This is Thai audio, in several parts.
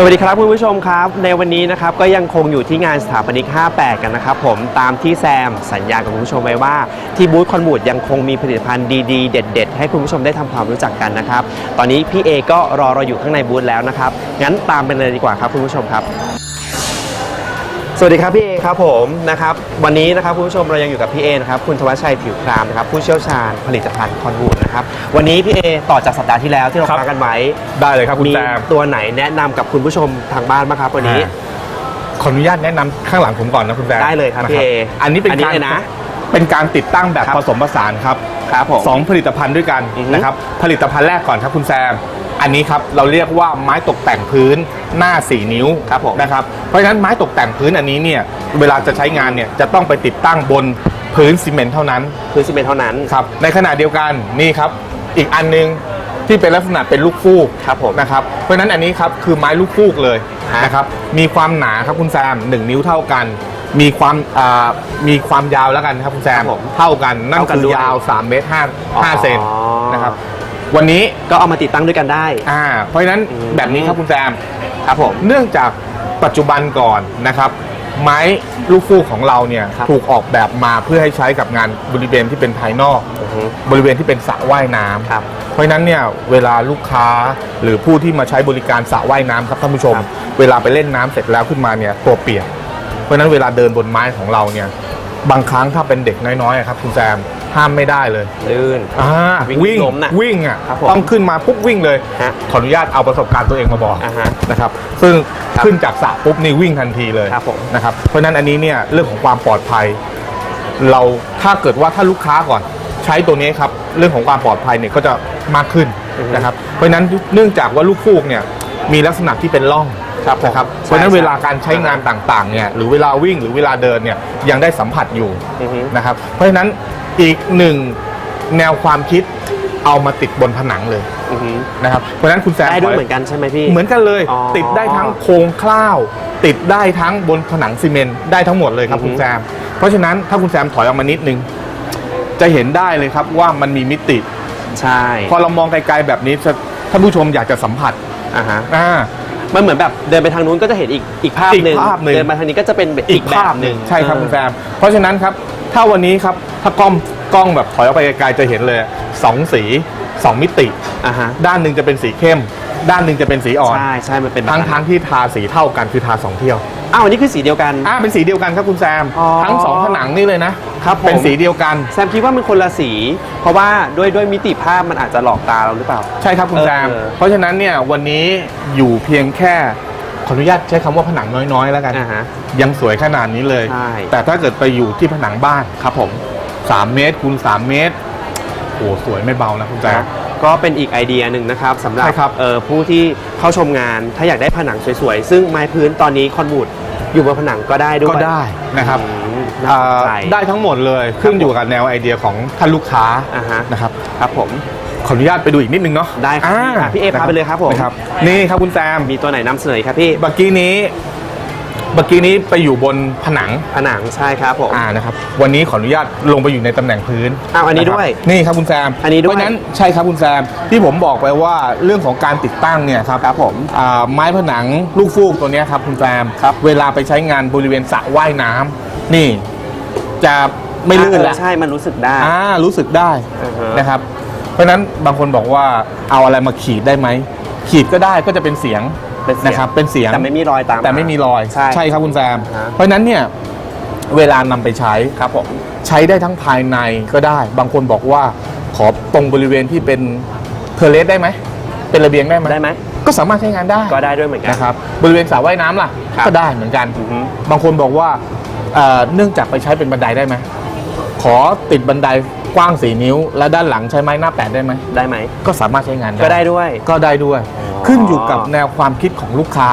สวัสดีครับคุณผู้ชมครับ ในวันนี้นะครับก็ยังคงอยู่ที่งานสถาปนิก 58 กันนะครับผมตามที่แซมสัญญากับคุณผู้ชมไว้ว่า ที่บูธคอนบูดยังคงมีผลิตภัณฑ์ดีๆ เด็ด ๆ ให้คุณผู้ชมได้ทำความรู้จักกันนะครับ ตอนนี้พี่เอก็รอเราอยู่ข้างในบูธแล้วนะครับ งั้นตามไปเลยดีกว่าครับคุณผู้ชมครับ สวัสดีครับพี่เอครับผมนะครับวันนี้นะครับคุณผู้ชมเรายังอยู่กับพี่เอนะครับคุณธวัชชัยผิวครามนะครับผู้เชี่ยวชาญผลิตภัณฑ์คอนบูดนะครับวันนี้พี่เอต่อจากสัปดาห์ที่แล้วที่เราครับมากันไว้ได้เลยครับคุณมีแซมตัวไหนแนะนำกับคุณผู้ชมทางบ้านบ้างครับวันนี้อ่าขออนุญาตแนะนำข้างหลังผมก่อนนะคุณแซมได้เลยครับนะพี่เออันนี้เป็นอันนี้การเลยนะเป็นการติดตั้งแบบครับ ผสมผสานครับครับผม สองผลิตภัณฑ์ด้วยกันอือฮึนะครับผลิตภัณฑ์แรกก่อนครับคุณแซม อันนี้ครับเราเรียกว่าไม้ตกแต่งพื้นหน้า 4 นิ้วครับผมนะครับเพราะฉะนั้นไม้ตกแต่งพื้นอันนี้เนี่ยเวลาจะใช้งานเนี่ยจะต้องไปติดตั้งบนพื้นซีเมนต์เท่านั้นพื้นซีเมนต์เท่านั้นครับในขณะเดียวกันนี่ครับอีกอันนึงที่เป็นลักษณะเป็นลูกฟูกครับผมนะครับเพราะฉะนั้นอันนี้ครับคือไม้ลูกฟูกเลยฮะนะครับมีความหนาครับคุณแซม1 นิ้วเท่ากันมีความอ่ามีความยาวแล้วกันครับคุณแซครัมบผมเท่ากันนั่นเท่ากันคือด้วยยาว 3 เมตรอ๋อ5 5เซนนะครับ วันนี้ก็เอามาติดตั้งด้วยกันได้ อ่าเพราะฉะนั้นอืมแบบนี้ครับคุณแซมครับผม เนื่องจากปัจจุบันก่อนนะครับ ไม้ลูกฟูกของเราเนี่ยครับถูกออกแบบมาเพื่อให้ใช้กับงานบริเวณที่เป็นภายนอกอือฮึบริเวณที่เป็นสระว่ายน้ำครับเพราะฉะนั้นเนี่ยเวลาลูกค้าหรือผู้ที่มาใช้บริการสระว่ายน้ำครับท่านผู้ชม ครับ เวลาไปเล่นน้ำเสร็จแล้วขึ้นมาเนี่ยตัวเปียกเพราะฉะนั้นเวลาเดินบนไม้ของเราเนี่ย บางครั้งถ้าเป็นเด็กน้อยๆอะครับคุณแซมห้ามไม่ได้เลยลื่น อ่าวิ่งวิ่งล้มน่ะวิ่งอะครับผมต้องขึ้นมาปุ๊บวิ่งเลย ฮะขออนุญาตเอาประสบการณ์ตัวเองมาบอกอ่าฮะนะครับซึ่งครับขึ้นจากสระปุ๊บนี่วิ่งทันทีเลยครับผมนะครับเพราะฉะนั้นอันนี้เนี่ยเรื่องของความปลอดภัย เราถ้าเกิดว่าถ้าลูกค้าก่อน ใช้ตัวนี้ครับเรื่องของความปลอดภัยเนี่ยก็จะมากขึ้นอือฮึนะครับเพราะฉะนั้นเนื่องจากว่าลูกฟูกเนี่ยมีลักษณะที่เป็นร่อง ครับผมนะครับใช่เพราะฉะนั้นใช่เวลาการใช้งานต่างๆเนี่ยหรือเวลาวิ่งหรือเวลาเดินเนี่ยยังได้สัมผัสอยู่อือฮึ นะครับเพราะฉะนั้นอีกหนึ่งแนวความคิดเอามาติดบนผนังเลยอือฮึนะครับเพราะฉะนั้นคุณแซมได้ด้วยข เหมือนกันใช่ไหมพี่ เหมือนกันเลยอ๋อติดได้ทั้งโครงคล้าว ติดได้ทั้งบนผนังซีเมนต์ได้ทั้งหมดเลยครับอือฮึ คุณแซม เพราะฉะนั้นถ้าคุณแซมถอยออกมานิดนึง จะเห็นได้เลยครับว่ามันมีมิติ ใช่พอเรามองไกลๆแบบนี้จะท่านผู้ชมอยากจะสัมผัสอ่าฮะ อ่า มันเหมือนแบบเดินไปทางนู้นก็จะเห็นอีกอีกภาพอีกหนึ่งภาพหนึ่ง เดินมาทางนี้ก็จะเป็นแบบอีอีกกแบภาพบหหนึ่นึ่งงใช่ครับเออคุณแซมเพราะฉะนั้นครับถ้าวันนี้ครับถ้ากล้องกล้องแบบถอยออกไปไกลๆจะเห็นเลยสองสีสองมิติ อ่าฮะด้านหนึ่งจะเป็นสีเข้ม ด้านหนึ่งจะเป็นสีอ่อน ใช่ใช่มันเป็นแบบทั้งนั้น ทั้งที่ทาสีเท่ากันคือทาสองเที่ยว อ้าวอันนี้คือสีเดียวกัน อ่าเป็นสีเดียวกันครับคุณแซม อ๋อทั้งสองผนังนี่เลยนะครับผม เป็นสีเดียวกัน แซมคิดว่ามันคนละสี เพราะว่าด้วยด้วยมิติภาพมันอาจจะหลอกตาเราหรือเปล่า ใช่ครับคุณเออแซม เออเพราะฉะนั้นเนี่ยวันนี้อยู่เพียงแค่ขออนุญาตใช้คำว่าผนังน้อยๆ แล้วกัน อ่าฮะยังสวยขนาดนี้เลย ใช่ แต่ถ้าเกิดไปอยู่ที่ผนังบ้านครับผม 3 เมตรคูณ3เมตรโอ้สวยไม่เบานะคุณแซม ก็เป็นอีกไอเดียหนึ่งนะครับสำหรับใช่ครับ เอ่อผู้ที่เข้าชมงานถ้าอยากได้ผนังสวยๆ ซึ่งไม้พื้นตอนนี้คอนบูดอยู่บนผนังก็ได้ด้วยก็ได้นะครับอืมน่าอ่าสนใจได้ทั้งหมดเลยขึ้นอยู่กับแนวไอเดียของท่านลูกค้าอ่าฮะ นะครับ ครับผม ขออนุญาตไปดูอีกนิดนึงเนาะได้ครับพี่อะพี่เอพาไปเลยครับผม นะครับนี่ครับคุณแซม มีตัวไหนนำเสนอครับพี่ เมื่อกี้นี้ เมื่อกี้นี้ไปอยู่บนผนังผนังใช่ครับผม อ่านะครับวันนี้ขออนุญาตลงไปอยู่ในตำแหน่งพื้นอ้าวอันนี้ะครับด้วยนี่ครับคุณแซมอันนี้ด้วยเพราะฉะนั้นใช่ครับคุณแซมที่ผมบอกไปว่าเรื่องของการติดตั้งเนี่ยครับครับผมอ่าไม้ผนังลูกฟูกตัวเนี้ยครับคุณแซมครับ เวลาไปใช้งานบริเวณสระว่ายน้ำนี่ จะไม่ลื่นเอละอใช่มันรู้สึกได้ อ่ารู้สึกได้อือฮะ นะครับ เพราะฉะนั้นบางคนบอกว่าเอาอะไรมาขีดได้ไหม ขีดก็ได้ก็จะเป็นเสียง เป็นเสียง นะครับเป็นเสียง แต่ไม่มีรอยตามแต่ไม่มีรอยใช่ ครับคุณแซมฮะ เพราะฉะนั้นเนี่ยเวลานำไปใช้ครับผม ใช้ได้ทั้งภายในก็ได้ บางคนบอกว่าขอตรงบริเวณที่เป็นเทอร์เลสได้ไหม เป็นระเบียงได้ไหมได้ไหม ก็สามารถใช้งานได้ก็ได้ด้วยเหมือนกัน นะครับ บริเวณสระว่ายน้ำล่ะ ครับ ก็ได้เหมือนกัน อือฮึ บางคนบอกว่าเอ่อเนื่องจากไปใช้เป็นบันไดได้ไหม ขอติดบันไดกว้างสี่นิ้ว และด้านหลังใช้ไม้หน้าแปดได้ไหม ได้ไหม ก็สามารถใช้งานได้ ก็ได้ด้วย ก็ได้ด้วยอ๋อ ขึ้นอยู่กับแนวความคิดของลูกค้า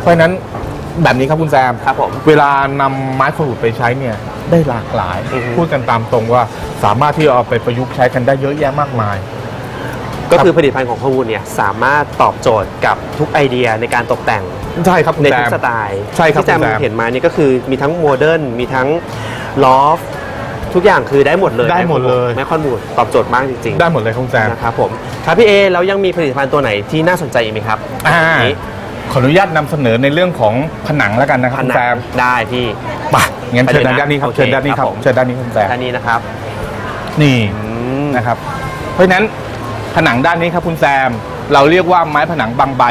เพราะฉะนั้นแบบนี้ครับคุณแซมครับผมเวลานำไม้ขูดไปใช้เนี่ยได้หลากหลาย อือฮึ พูดกันตามตรงว่าสามารถที่จะเอาไปประยุกต์ใช้กันได้เยอะแยะมากมาย ก็คือผลิตภัณฑ์ของข้อมูลเนี่ยสามารถตอบโจทย์กับทุกไอเดียในการตกแต่ง ใช่ครับคุณในแซทุกม สไตล์ใช่ครับที่แจมคุณแซมเห็นมานี่ก็คือมีทั้งโมเดิร์นมีทั้งลอฟ ทุกอย่างคือได้หมดเลยได้หมดเลย แมคคอนบูดตอบโจทย์มากจริงๆได้หมดเลยคุณแซมนะครับผมครับพี่เอแล้วยังมีผลิตภัณฑ์ตัวไหนที่น่าสนใจอีกไหมครับอ่านี้ขออนุญาตนำเสนอในเรื่องของผนังแล้วกันนะครับผคุณนัแซงมได้พี่ไปงั้นไปเชิญเลยนะด้านนี้ครับโอเคเชิญด้านนี้คครัรับบผมเชิญด้านนี้คุณแซมด้านนี้นะครับ นี่อืมนะครับ เพราะฉะนั้นผนังด้านนี้ครับคุณแซม เราเรียกว่าไม้ผนังบางใบ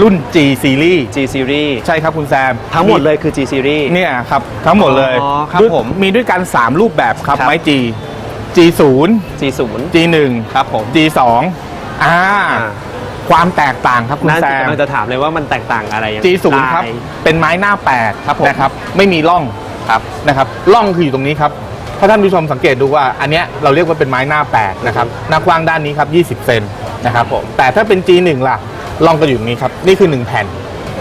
รุ่น G series G series ใช่ครับคุณแซมทั้งหมดเลยคือ G series เนี่ยครับทั้งหมดเลยอ๋อครับด้วยผม มีด้วยกัน 3 รูปแบบครับครับ ไม้ G G 0 G 0 G 1 ครับผม G 2 อ่าอ่า ความแตกต่างครับคุณน่าแซจะมกำลังจะถามเลยว่ามันแตกต่างอะไรยังไง G 0 ครับ ลาย เป็นไม้หน้า8ครับผม นะครับ ไม่มีร่องครับนะครับร่องคืออยู่ตรงนี้ครับ ถ้าท่านผู้ชมสังเกตดูว่า อันเนี้ยเราเรียกว่าเป็นไม้หน้า8นะครับหน้ากว้างด้านนี้ครับ 20 เซน นะครับผมแต่ถ้าเป็น G1 ล่ะร่องก็อยู่ตรงนี้ครับนี่คือ 1 แผ่น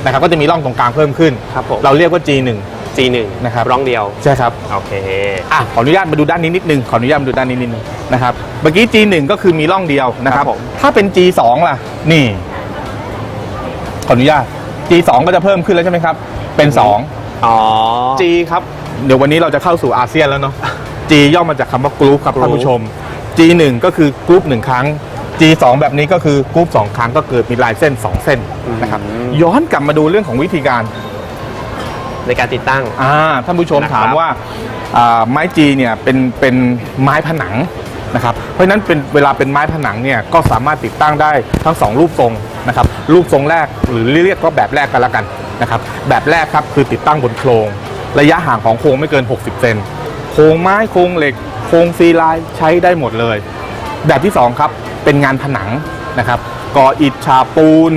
นะครับก็จะมีร่องตรงกลางเพิ่มขึ้น ครับผม เราเรียกว่า G1 G 1 นะครับร่องเดียวใช่ครับโอเคอะขออนุญาตมาดูด้านนี้นิดนึงขออนุญาตมาดูด้านนี้นิดนึงนะครับเมื่อกี้ G1 ก็คือมีร่องเดียวนะครับครับผมถ้าเป็น G2 ล่ะนี่ขออนุญาต G2 ก็จะเพิ่มขึ้นแล้วใช่ไหมครับเป็น 2 อ๋อ G ครับเดี๋ยววันนี้เราจะเข้าสู่อาเซียนแล้วเนาะ G ย่อมาจากคำว่ากรุ๊ปครับ Group ท่านผู้ชม G1 ก็คือกรุ๊ปหนึ่งครั้ง G2 แบบนี้ก็คือกรุ๊ปสองครั้งก็เกิดมีลายเส้น 2 เส้นนะครับอืมย้อนกลับมาดูเรื่องของวิธีการในการติดตั้งอ่าท่านผู้ชมนะครับถามว่าอ่าไม้จีเนี่ยเป็นเป็นไม้ผนังนะครับ เพราะฉะนั้นเป็นเวลาเป็นไม้ผนังเนี่ยก็สามารถติดตั้งได้ทั้งสองรูปทรงนะครับ รูปทรงแรกหรือเรียกว่าแบบแรกกันละกันนะครับ แบบแรกครับคือติดตั้งบนโครง ระยะห่างของโครงไม่เกิน 60 เซน โครงไม้โครงเหล็ก โครงซีไลน์ใช้ได้หมดเลย แบบที่สองครับ เป็นงานผนังนะครับ ก่ออิฐฉาบปูน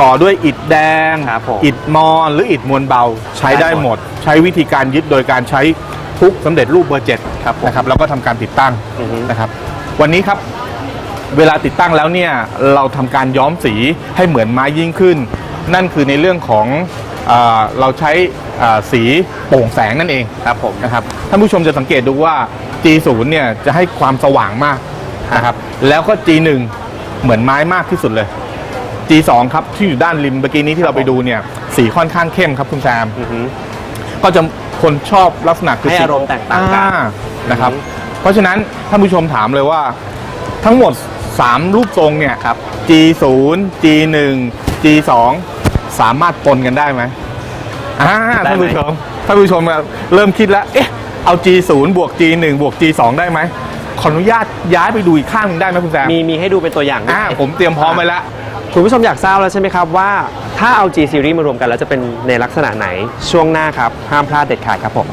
ก่อด้วยอิฐแดง ครับผมอิฐมอนหรืออิฐมวลเบา ใช้ได้หมดใช้วิธีการยึดโดยการใช้ทุกสำเร็จรูปเบอร์เจ็ดครับผมนะครับแล้วก็ทำการติดตั้งอือฮึ นะครับ วันนี้ครับ เวลาติดตั้งแล้วเนี่ยเราทำการย้อมสีให้เหมือนไม้ยิ่งขึ้น นั่นคือในเรื่องของอาเราใช้อ่าสีโปร่งแสงนั่นเองครับผม นะครับท่านผู้ชมจะสังเกตดูว่า G0 เนี่ยจะให้ความสว่างมาก นะครับแล้วก็ G1 เหมือนไม้มากที่สุดเลย G2 ครับที่อยู่ด้านริมเมื่อกี้นี้ที่เราไปดูเนี่ยสีค่อนข้างเข้มครับคุณแซม อือฮึ ก็จะคนชอบลักษณะคือให้สีอารมณ์แตกต่างกัน อ่นะครับอือฮึเพราะฉะนั้นท่านผู้ชมถามเลยว่าทั้งหมด 3 รูปทรงเนี่ยครับ G0 G1 G2 สามารถปนกันได้ไหมอ่าได้ท่านไหม ผู้ชมท่านผู้ชมเริ่มคิดแล้ว เอ๊ะเอา G0 บวก G1 บวก G2 ได้ไหม ขออนุญาตย้ายไปดูอีกข้างหนึงได้ไหมคุณแซมมีมีให้ดูเป็นตัวอย่างอ่าผมเตรียมพร้อมไว้แล้ว คุณผู้ชมอยากทราบแล้วใช่ไหมครับว่าถ้าเอา G series มารวมกันแล้วจะเป็นในลักษณะไหนช่วงหน้าครับห้ามพลาดเด็ดขาดครับผม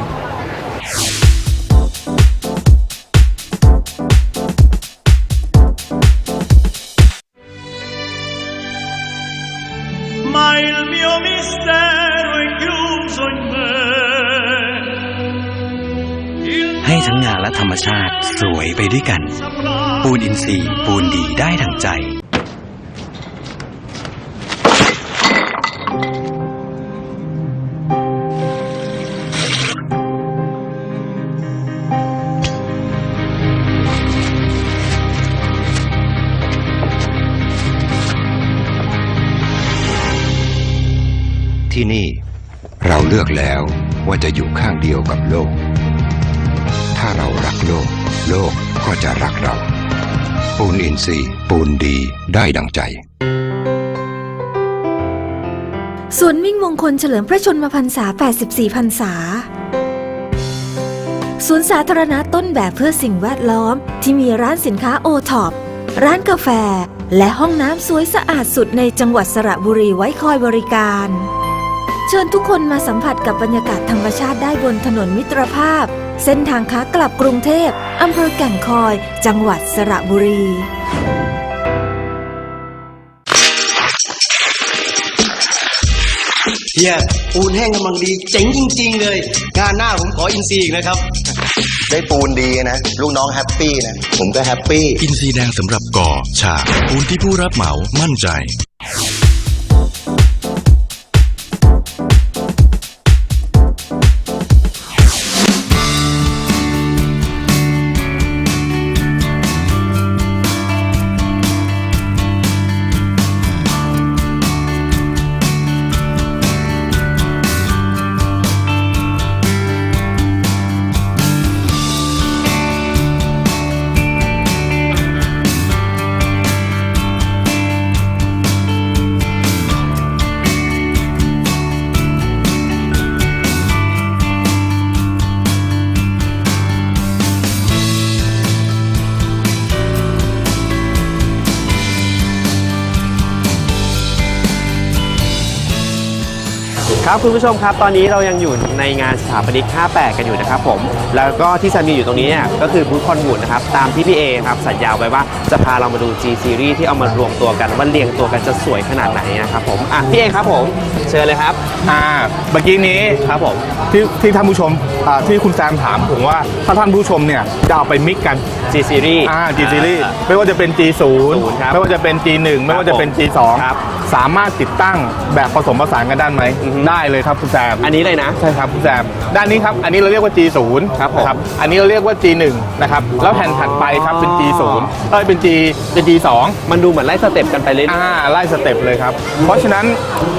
และธรรมชาติสวยไปด้วยกัน ปูนอินทรีย์ปูนดีได้ดังใจ ที่นี่เราเลือกแล้วว่าจะอยู่ข้างเดียวกับโลกาเรารักโลก โลกก็จะรักเรา ปูนอินทรีย์ปูนดีได้ดังใจสวนมิ่งมงคลเฉลิมพระชนมพรรษา 84 พรรษาสวนสาธารณะต้นแบบเพื่อสิ่งแวดล้อม ที่มีร้านสินค้าโอท็อปร้านกาแฟ และห้องน้ำสวยสะอาดสุดในจังหวัดสระบุรีไว้คอยบริการ เชิญทุกคนมาสัมผัสกับบรรยากาศธรรมชาติได้บนถนนมิตรภาพ เส้นทางค้ากลับกรุงเทพอำเภอแก่งคอย จังหวัดสระบุรี เฮียปูนแห้งกำลังดีเจ๋งจริง ๆ เลย งานหน้าผมขออินซีอีกนะครับ ได้ปูนดีนะ ลูกน้องแฮปปี้นะ ผมก็แฮปปี้ อินซีแดงสำหรับก่อ ฉาบปูนที่ผู้รับเหมามั่นใจ ครับคุณผู้ชมครับ ตอนนี้เรายังอยู่ในงานสถาปนิก 58 กันอยู่นะครับผม แล้วก็ที่จะมีอยู่ตรงนี้เนี่ยก็คือบูธคอนบูดนะครับ ตามที่พี่เอครับสัญญาไว้ว่าจะพาเรามาดู G Series ที่เอามารวมตัวกันว่าเรียงตัวกันจะสวยขนาดไหนนะครับผม อะพี่เอครับผม เชิญเลยครับ อ่าเมื่อกี้นี้ครับผมที่ที่ท่านผู้ชมอ่าที่คุณแซมถามผมว่าถ้าท่านผู้ชมเนี่ยจะเอาไปมิกกัน G Series อ่า G series ไม่ว่าจะเป็น G0 ครับไม่ว่าจะเป็น G1 ไม่ว่าจะเป็น G2 ครับสามารถติดตั้งแบบผสมผสานกันได้ไหมอือฮึได้เลยครับคุณแซมอันนี้เลยนะ ใช่ครับคุณแซมด้านนี้ครับ อันนี้เราเรียกว่า G0 ครับผมนะอันนี้เราเรียกว่า G1 นะครับแล้วแผ่นถัดไปครับเป็น G0 เอ้ยเป็น G เป็น G2 มันดูเหมือนไล่สเต็ปกันไปเรื่อยอ่าไล่สเต็ปเลยครับ เพราะฉะนั้น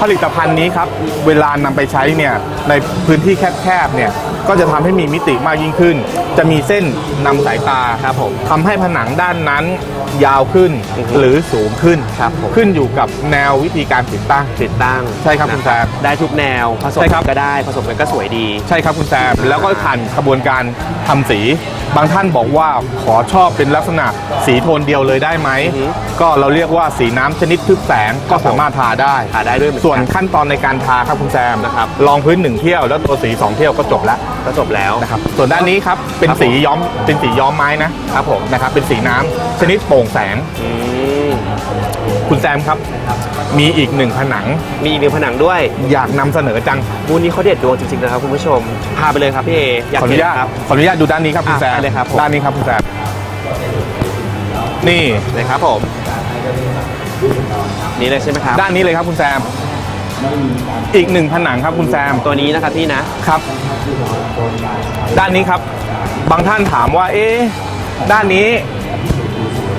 ผลิตภัณฑ์นี้ครับเวลานำไปใช้เนี่ยในพื้นที่แคบๆเนี่ย ก็จะทำให้มีมิติมากยิ่งขึ้น จะมีเส้นนำสายตาครับผมทำให้ผนังด้านนั้นยาวขึ้นอือฮึหรือสูงขึ้นครับผมขึ้นอยู่กับแนววิธีการติดตั้งติดตั้งใช่ครับคุณแซมได้ทุกแนวผสมใช่ครับก็ได้ผสมกันก็สวยดี ใช่ครับคุณแซมแล้วก็ผ่านกระบวนการทำสี บางท่านบอกว่าขอชอบเป็นลักษณะสีโทนเดียวเลยได้ไหมอือฮึก็เราเรียกว่าสีน้ำชนิดทึบแสงก็สามารถทาได้หาได้ด้วยเหมือนส่วนกันขั้นตอนในการทาครับคุณแซมนะครับลองพื้นหนึ่งเที่ยวแล้วตัวสีสองเที่ยวก็จบแล้ว ก็จบแล้ว นะครับส่วนด้านนี้ครับเป็นครับผม สีย้อมเป็นสีย้อมไม้นะครับผมนะครับเป็นสีน้ำชนิดโปร่งแสงอืมคุณแซมครับ มีอีกหนึ่งผนังมีอีกหนึ่งผนังด้วยอยากนำเสนอจังบูธนี้เขาเด็ดดวงจริงๆนะครับคุณผู้ชม พาไปเลยครับพี่เออยากขออเห็นุนญาตครับ ขออนุญาตดูด้านนี้ครับคุณอะแซมไปเลยครับผม ด้านนี้ครับคุณแซมนี่เลยครับผมนี่เลยใช่ไหมครับด้านนี้เลยครับคุณแซม อีกหนึ่งผนังครับคุณแซมตัวนี้นะครับพี่นะครับ ด้านนี้ครับ บางท่านถามว่า เอ๊ะด้านนี้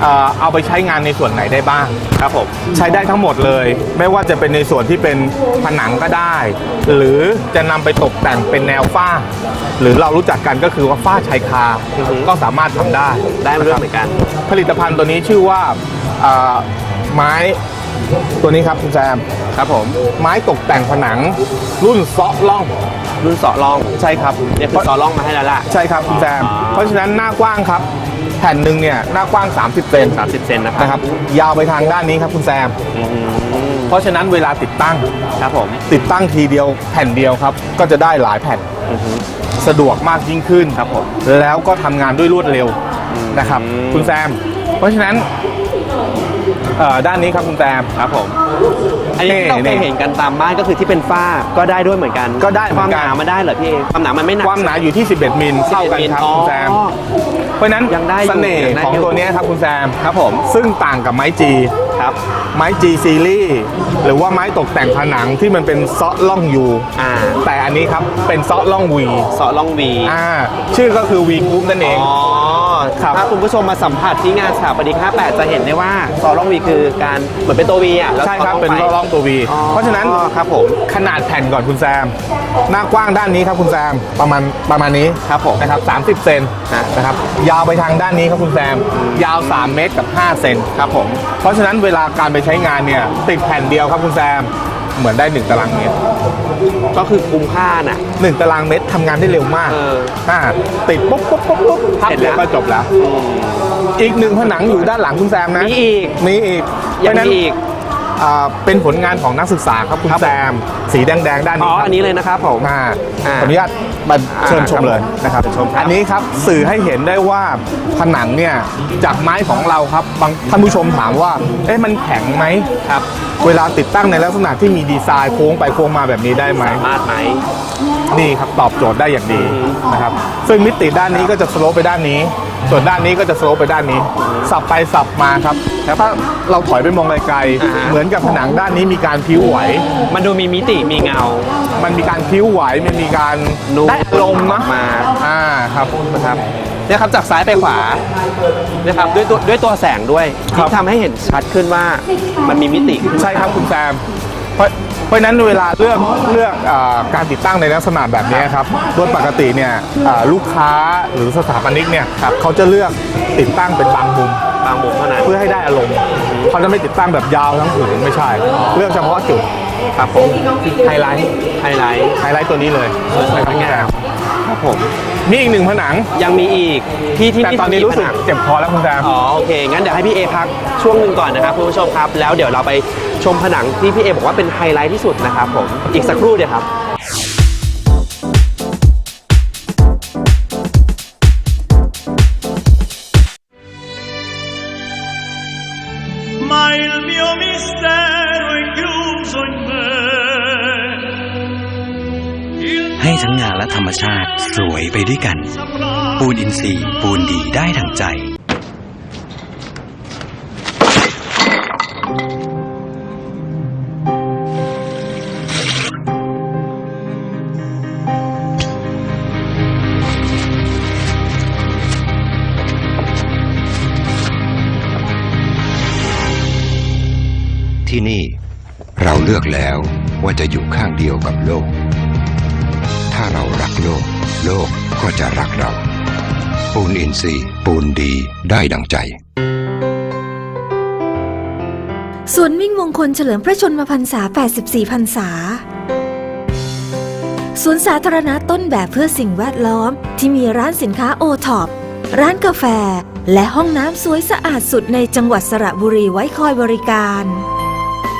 เอ่อเอาไปใช้งานในส่วนไหนได้บ้างครับผมใช้ได้ทั้งหมดเลย ไม่ว่าจะเป็นในส่วนที่เป็นผนังก็ได้ หรือจะนำไปตกแต่งเป็นแนวฝ้า หรือเรารู้จักกันก็คือว่าฝ้าชายคาอือฮึก็สามารถทำได้ได้มาด้วยเหมือนกัน ผลิตภัณฑ์ตัวนี้ชื่อว่าเอ่อไม้ ตัวนี้ครับคุณแซมครับผม ไม้ตกแต่งผนัง รุ่นเซาะล่องรุ่นเสาะล่องใช่ครับเนี่ยคือเสาะล่องมาให้แล้วล่ะ ใช่ครับคุณแซม เพราะฉะนั้นหน้ากว้างครับ แผ่นหนึ่งเนี่ยหน้ากว้าง 30เซน30เซนนะคนะครัรับบยาวไปทางด้านนี้ครับคุณแซม อืมเพราะฉะนั้นเวลาติดตั้ง ครับผมติดตั้งทีเดียวแผ่นเดียวครับ ก็จะได้หลายแผ่นอือฮึ สะดวกมากยิ่งขึ้นครับผมแล้วก็ทำงานด้วยรวดเร็วอืมนะครับคุณแซม เพราะฉะนั้น เอ่อด้านนี้ครับคุณแซมครับผม อันนี้ที่เราเคยเห็นกันตามบ้านก็คือที่เป็นฝ้าก็ได้ด้วยเหมือนกันก็ได้เหคมืวาอมนหกันนามันได้เหรอพี่เอความหนามันไม่หนักความหนาอยู่ที่ 11 มิลเท่ากันครับอ๋อ คุณแซม เพราะฉะนั้นยังได้อยู่เสน่ห์ยังได้ของอยู่ ตัวเนี้ยครับคุณแซม ครับผมซึ่งต่างกับไม้จีครับ ไม้จีซีรีส์หรือว่าไม้ตกแต่งผนังที่มันเป็นเซาะล่องยูอ่า แต่อันนี้ครับเป็นเซาะล่องวีเสาะล่องวี อ่าชื่อก็คือวีกรุ๊ปนั่นเอง อ๋อ ครับถ้าคุณผู้ชมมาสัมผัสที่งานสถาปนิก58 จะเห็นได้ว่าเสาะล่องวีคือการเหมือนเป็นตัววีอะแล้วใช่ครับสาะเป็นไฟล่องตัววีอ๋อเพราะฉะนั้นครับผมขนาดแผ่นก่อนคุณแซม หน้ากว้างด้านนี้ครับคุณแซมประมาณประมาณนี้ครับผมนะครับ30 เซนฮะ นะครับยาวไปทางด้านนี้ครับคุณแซม ยาว 3 เมตรกับ 5 เซนครับผมเพราะฉะนั้นเวลาการไปใช้งานเนี่ยติดแผ่นเดียวครับคุณแซมเหมือนได้ 1 ตารางเมตร ก็คือคุ้มค่าน่ะ1ตารางเมตรทำงานได้เร็วมากเอออ่าติดปุ๊บปุ๊บปุ๊บปุ๊บพับเสร็จเดีแล้ยววก็จบแล้ว อีกหนึ่งผนังอยู่ด้านหลังคุณแซมนะมีอีก มีอีกยังเพราะฉะนั้นมีอีก อ่าเป็นผลงานของนักศึกษาครับคุณแซม สีแดงๆด้านอ๋นี้อ ครับอันนี้เลยนะครับผม อ่าอ่าขออนุญาตมาเชิญชมเลยอ่านะครับเชิญชมครับ อันนี้ครับสื่อให้เห็นได้ว่าผนังเนี่ยจากไม้ของเราครับบางท่านผู้ชมถามว่า เอ๊ะมันแข็งไหม ครับ เวลาติดตั้งในลักษณะที่มีดีไซน์โค้งไปโค้งมาแบบนี้ได้ไหม มาดไหม นี่ครับตอบโจทย์ได้อย่างดีอืม นะครับ ซึ่งมิติด้านนี้ก็จะสโลปไปด้านนี้ ส่วนด้านนี้ก็จะสโลปไปด้านนี้ สับไปสับมาครับถ้าเราถอยไปมองไกลอ่าฮะ ๆเหมือนกับผนังด้านนี้มีการพิ้วไหว มันดูมีมิติมีเงา มันมีการพิ้วไหวมันมีการนูนได้อารมณ์นะมา อ่าครับนะครับ เนี่ยครับจากซ้ายไปขวานะครับด้วยตัวด้วยตัวแสงด้วยครับ ที่ทำให้เห็นชัดขึ้นว่ามันมีมิติขึ้นใช่ครับคุณแซมเพราะเพราะฉะนั้นเวลาเลือกเลือกอาการติดตั้งในลักษณะแบบนี้ครับโดยปกติเนี่ยอ่าลูกค้าหรือสถาปนิกเนี่ยเขาจะเลือกติดตั้งเป็นบางมุม บางมุมเท่านั้น เพื่อให้ได้อารมณ์เขาจะไม่ติดตั้งแบบยาวทั้งผืนไม่ใช่ เลือกเฉพาะจุด ครับผมไฮไลท์ไฮไลท์ไฮไลท์ตัวนี้เลยสวยงามครับผมมีอีกหนึ่งผนังยังมีอีกที่ที่แต่ตอนนี้ที่รู้สึกผนังเจ็บคอแล้วคุณแซมอ๋อโอเค งั้นเดี๋ยวให้พี่เอพักช่วงหนึ่งก่อนนะครับคุณผู้ชมครับ แล้วเดี๋ยวเราไปชมผนังที่พี่เอบอกว่าเป็นไฮไลท์ที่สุดนะครับผมอีกสักครู่เดียวครับ ชาติสวยไปด้วยกัน ปูนอินทรีย์ปูนดีได้ดังใจ ที่นี่เราเลือกแล้วว่าจะอยู่ข้างเดียวกับโลก โลก โลกก็จะรักเรา ปูนอินทรีย์ปูนดีได้ดังใจสวนมิ่งมงคลเฉลิมพระชนมพรรษา 84 พรรษาสวนสาธารณะต้นแบบเพื่อสิ่งแวดล้อมที่มีร้านสินค้าโอท็อปร้านกาแฟ และห้องน้ำสวยสะอาดสุดในจังหวัดสระบุรีไว้คอยบริการ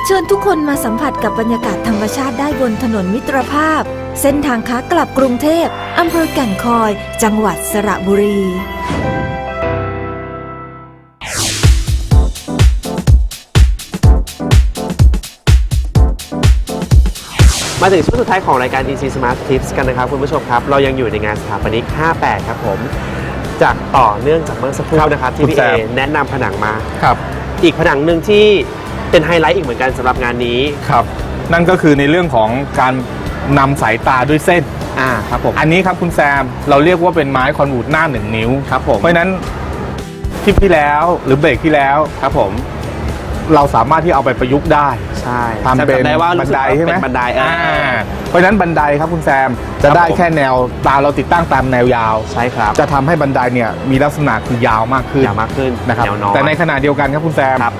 เชิญทุกคนมาสัมผัสกับบรรยากาศธรรมชาติได้บนถนนมิตรภาพ เส้นทางขากลับกรุงเทพอำเภอแก่งคอย จังหวัดสระบุรีมาถึงช่วงสุดท้ายของรายการ DC Smart Tips กันนะครับคุณผู้ชมครับ เรายังอยู่ในงานสถาปนิก 58 ครับผม จากต่อเนื่องจากเมื่อสักครู่นะครับที่พี่คุณเอแซมแนะนำผนังมา ครับ อีกผนังหนึ่งที่ เป็นไฮไลท์อีกเหมือนกันสำหรับงานนี้ ครับ นั่นก็คือในเรื่องของการนำสายตาด้วยเส้นอ่าครับผมอันนี้ครับคุณแซมเราเรียกว่าเป็นไม้คอนวูดหน้าหนึ่งนิ้วครับผมเพราะฉะนั้นทริปที่แล้วหรือเบรกที่แล้วครับผม เราสามารถที่เอาไปประยุกต์ได้ใช่ทำเป็นจำได้ว่าบันไดใช่ไหมเป็นบันไดอ่าอ่าเพราะฉะนั้นบันไดครับคุณแซมจะครับได้ผมแค่แนวตามเราติดตั้งตามแนวยาวใช่ครับ จะทำให้บันไดเนี่ยมีลักษณะคือยาวมากขึ้นยาวมากขึ้นนะครับแนวนอนแต่ในขณะเดียวกันครับคุณแซมครับ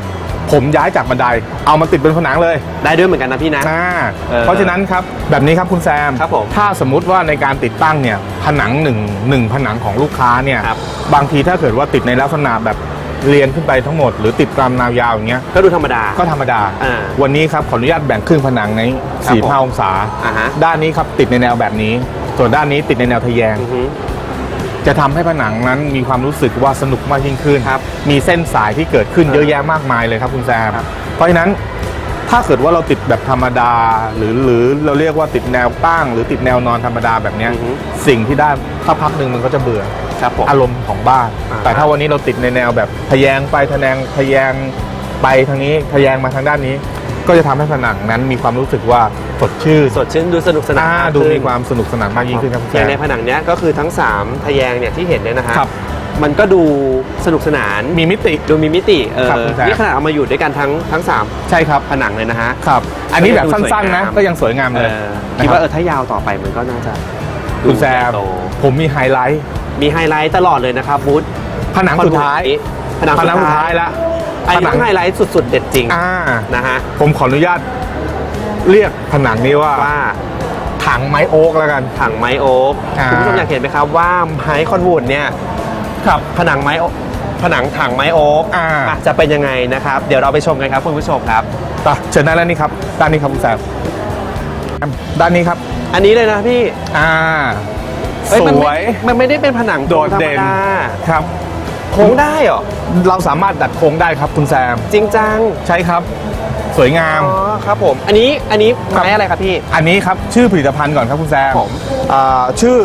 ผมย้ายจากบันได เอามาติดเป็นผนังเลยได้ด้วยเหมือนกันนะพี่นะ อ่าเออเพราะฉะนั้นครับแบบนี้ครับคุณแซม ครับผมถ้าสมมุติว่าในการติดตั้งเนี่ยผนังหนึ่งหนึ่งผนังของลูกค้าเนี่ยครับ บางทีถ้าเกิดว่าติดในลักษณะแบบเรียนขึ้นไปทั้งหมด หรือติดตามแนวยาวอย่างเงี้ย ก็ดูธรรมดา ก็ธรรมดา อ่าวันนี้ครับขออนุญาตแบ่งครึ่งผนังในครับสี่ผมห้าองศา อ่าฮะ ด้านนี้ครับติดในแนวแบบนี้ ส่วนด้านนี้ติดในแนวทะแยง อือฮึ จะทำให้ผนังนั้นมีความรู้สึกว่าสนุกมากยิ่งขึ้นครับมีเส้นสายที่เกิดขึ้นเยอะแยะมากมายเลยครับคุณแซมครับเพราะฉะนั้นถ้าเกิดว่าเราติดแบบธรรมดา หรือหรือเราเรียกว่าติดแนวตั้ง หรือติดแนวนอนธรรมดาแบบเนี้ยอือฮึสิ่งที่ได้ถ้าพักหนึ่งมันก็จะเบื่อครับผมอารมณ์ของบ้านอ่าแต่ถ้าวันนี้เราติดในแนวแบบทะแยงไปทะแยงทะแยงไปทางนี้ทะแยงมาทางด้านนี้ ก็จะทำให้ผนังนั้นมีความรู้สึกว่าสดชื่นสดชื่นดูสนุกสนานอ่ามกดูขึ้นมีความสนุกสนานมากยิ่งขึ้นครับคุณอแซย่างมในผนังเนี้ยก็คือทั้ง 3ทะแยงเนี่ยที่เห็นเนี่ยนะฮะครับ มันก็ดูสนุกสนานมีมิติ ดูมีมิติเออครับคุณแซม นี่ขนาดเอามาอยู่ด้วยกันทั้งทั้งสามใช่ครับผนังเลยนะฮะ ครับ อันนี้แบบก็ยังดูสั้นๆนะสวยงามก็ยังสวยงามเอเลยอนะคิดรับว่าเออถ้ายาวต่อไปมันก็น่าจะดูคุณแซมใหญ่โตผมมีไฮไลท์ มีไฮไลท์ตลอดเลยนะครับบูธผนังสุดท้าย ผนังผนังสุสุดดท้าท้ายยแล้ว อันนี้ต้องไฮไลท์สุด ๆ เด็ดจริงอ่านะฮะผมขออนุญาตเรียกผนังนี้ว่าว่าถังไม้โอ๊กแล้วกัน ถังไม้โอ๊กอ่า คุณผู้ชมอยากเห็นไหมครับว่าไม้คอนวูดเนี่ยครับ ผนังไม้โอ๊คผนังถังไม้โอ๊กอ่าอะจะเป็นยังไงนะครับ เดี๋ยวเราไปชมกันครับคุณผู้ชมครับไปเชิญด้านนี้ครับ ด้านนี้ครับคุณแซมด้านนี้ครับ อันนี้เลยนะพี่อ่า เอ้สมันวไม่ยมันไม่ได้เป็นผนังโดดเด่น ธรรมาครับ โค้งได้เหรอ เราสามารถดัดโค้งได้ครับคุณแซม จริงจัง ใช่ครับ สวยงาม อ๋อครับผม อันนี้อันนี้ครับ ไม้อะไรครับพี่ อันนี้ครับชื่อผลิตภัณฑ์ก่อนครับคุณแซมผม อ่าชื่อ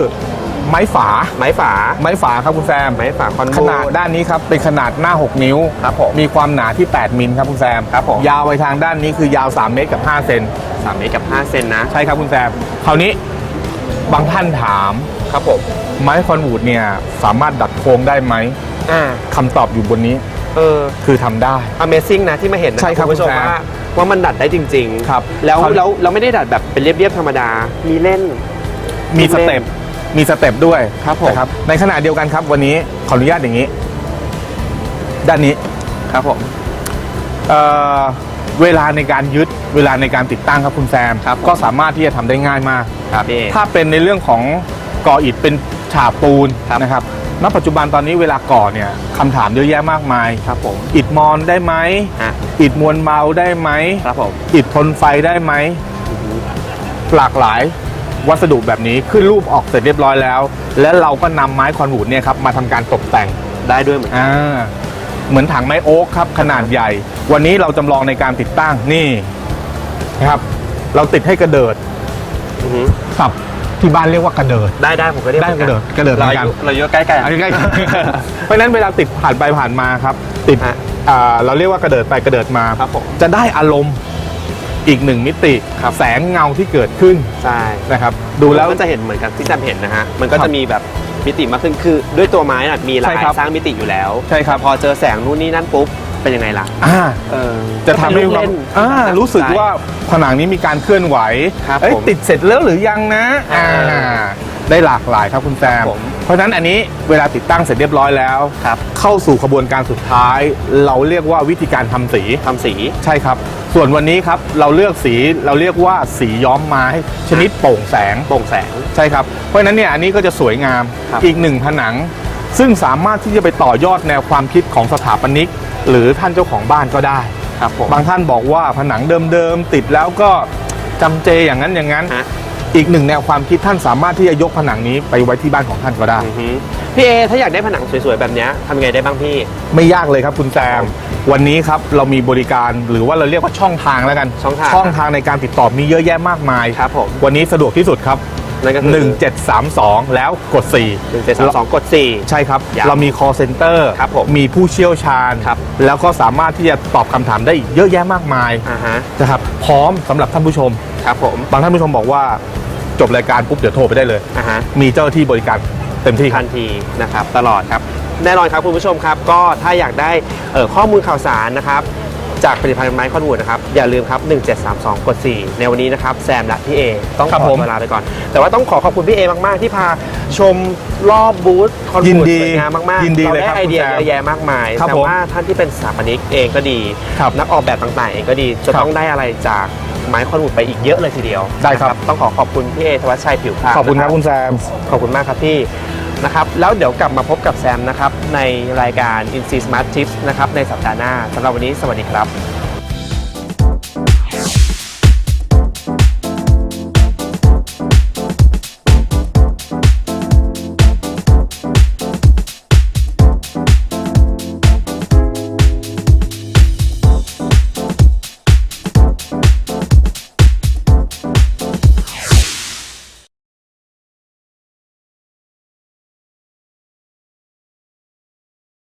ไม้ฝา ไม้ฝา ไม้ฝาครับคุณแซม ไม้ฝาคอนขนาดด้านนี้ครับเป็นขนาดหน้า 6 นิ้ว ครับผมมีความหนาที่ 8 มิลครับคุณแซมครับผม ยาวไปทางด้านนี้คือยาว 3 เมตรกับ 5 เซนสามเมตรกับห้าเซนนะ ใช่ครับคุณแซม คราวนี้บางท่านถาม ครับผม ไม้คอนวูดเนี่ยสามารถดัดโค้งได้ไหม อ่า คำตอบอยู่บนนี้เออ คือทำได้ Amazing นะที่มาเห็นนะใช่ครับณผู้ชมคุณแซมว่าว่ามันดัดได้จริงๆครับแล้วครับ แล้วเราไม่ได้ดัดแบบเป็นเรียบๆธรรมดา มีเล่น มีสเต็ปมีสเต็ปด้วยครับผม นะครับในขณะเดียวกันครับวันนี้ขออนุญาตอย่างนี้ ด้านนี้ครับผม เอ่อเวลาในการยึดเวลาในการติดตั้งครับคุณแซมครับ ก็สามารถที่จะทำได้ง่ายมาก ครับพี่เอถ้าเป็นในเรื่องของก่ออิฐเป็นฉาบปูนครับ นะครับ ณปัจจุบันตอนนี้เวลาก่อเนี่ยคำถามเยอะแยะมากมายครับผมอิฐมอนได้ไหมฮะอิฐมวลเมาได้ไหมครับผมอิฐทนไฟได้ไหมหลากหลายวัสดุแบบนี้ขึ้นรูปออกเสร็จเรียบร้อยแล้ว และเราก็นำไม้คอนวูดเนี่ยครับมาทำการตกแต่งได้ด้วยเหมือนกันอ่าเหมือนถังไม้โอ๊กครับขนาดใหญ่ วันนี้เราจำลองในการติดตั้งนี่นะครับ เราติดให้กระเดิดอือฮึสับ ที่บ้านเรียกว่ากระเดิด ได้ได้ผมก็เรียกได้หมือนนกระเดิดกระเดิดเหมืเราอนกันอยู่เราอยู่ใกล้ๆกัน อันนี้ใกล้ เพราะฉะนั้นเวลาติดผ่านไปผ่านมาครับ ติดฮะอ่าเราเรียกว่ากระเดิดไปกระเดิดมา ครับผม จะได้อารมณ์อีกหนึ่งมิติแสงเงาที่เกิดขึ้นใช่นะครับ ดูแล้วก็จะเห็นเหมือนกับที่แซมเห็นนะฮะมันก็ครัจะบมีแบบมิติมากขึ้นคือ ด้วยตัวไม้น่ะมีลาใช่ยครับ สร้างมิติอยู่แล้ว ใช่ครับ พอเจอแสงนู่นนี่นั่นปุ๊บ เป็นยังไงล่ะอ่าเออจะทำให้ก็เป็นลูกเราเล่นอ่าที่น่สนใจรู้สึกว่าผนังนี้มีการเคลื่อนไหวครับเอ้ยผมติดเสร็จแล้วหรือยังนะอ่าอ่าได้หลากหลายครับคุณแซครับมผมเพราะฉะนั้นอันนี้เวลาติดตั้งเสร็จเรียบร้อยแล้วครับเข้าสู่ขบวนการสุดท้าย เราเรียกว่าวิธีการทำสีทำสีใช่ครับ ส่วนวันนี้ครับเราเลือกสีเราเรียกว่าสีย้อมไม้ชนิดโปร่งแสงโปร่งแสงใช่ครับเพราะฉะนั้นเนี่ยอันนี้ก็จะสวยงามครับอีกหนึ่งผนัง ซึ่งสามารถที่จะไปต่อยอดแนวความคิดของสถาปนิก หรือท่านเจ้าของบ้านก็ได้ครับผมบางท่านบอกว่าผนังเดิมๆติดแล้วก็จำเจอย่างนั้นอย่างนั้น ฮะอีกหนึ่งแนวความคิดท่านสามารถที่จะยกผนังนี้ไปไว้ที่บ้านของท่านก็ได้ อือฮึพี่เอถ้าอยากได้ผนังสวยๆแบบเนี้ยทำยังไงได้บ้างพี่ ไม่ยากเลยครับคุณแซมวันนี้ครับเรามีบริการหรือว่าเราเรียกว่าช่องทางแล้วกันช่องทางช่องทางในการติดต่อมีเยอะแยะมากมาย ครับผม วันนี้สะดวกที่สุดครับ นั่นก็คือ 1732 แล้วกด4หนึ่งเจ็ดสามสองกดสี่ใช่ครับ ย้ำเรามี call center ครับผมมีผู้เชี่ยวชาญ ครับ แล้วก็สามารถที่จะตอบคำถามได้อีกเยอะแยะมากมายอ่าฮะนะครับพร้อมสำหรับท่านผู้ชม ครับผมบางท่านผู้ชมบอกว่าจบรายการปุ๊บเดี๋ยวโทรไปได้เลย อ่าฮะ มีเจ้าหน้าที่บริการเต็มที่คทัรับ นทีนะครับตลอดครับ แน่นอนครับคุณผู้ชมครับ ก็ถ้าอยากได้เอ่อข้อมูลข่าวสารนะครับ จากผลิตภัณฑ์ไม้คอนวูดนะครับอย่าลืมครับ 1732 กด 4 ในวันนี้นะครับแซมและพี่เอต้องครับขอผมเวลาไปก่อน แต่ว่าต้องขอขอบคุณพี่เอมาก ๆ ที่พาชมรอบบูธคอนยินวูดดีสวยงามมากๆยินดีเราเลยได้ครับไอเดียคุณแซมเยอะแยะมากมายครับแต่ผมว่าท่านที่เป็นสถาปนิกเองก็ดี ครับนักออกแบบต่างๆ เองก็ดีจะครับต้องได้อะไรจากไม้คอนวูดไปอีกเยอะเลยทีเดียวได้ครับ นะต้องขอขอบคุณพี่เอธวัชชัยผิวพรางขอบคุณครับนะคุณแซม ขอบคุณมากครับพี่ นะครับ แล้วเดี๋ยวกลับมาพบกับแซมนะครับในรายการ Inse Smart Tips นะครับในสัปดาห์หน้าสำหรับวันนี้สวัสดีครับ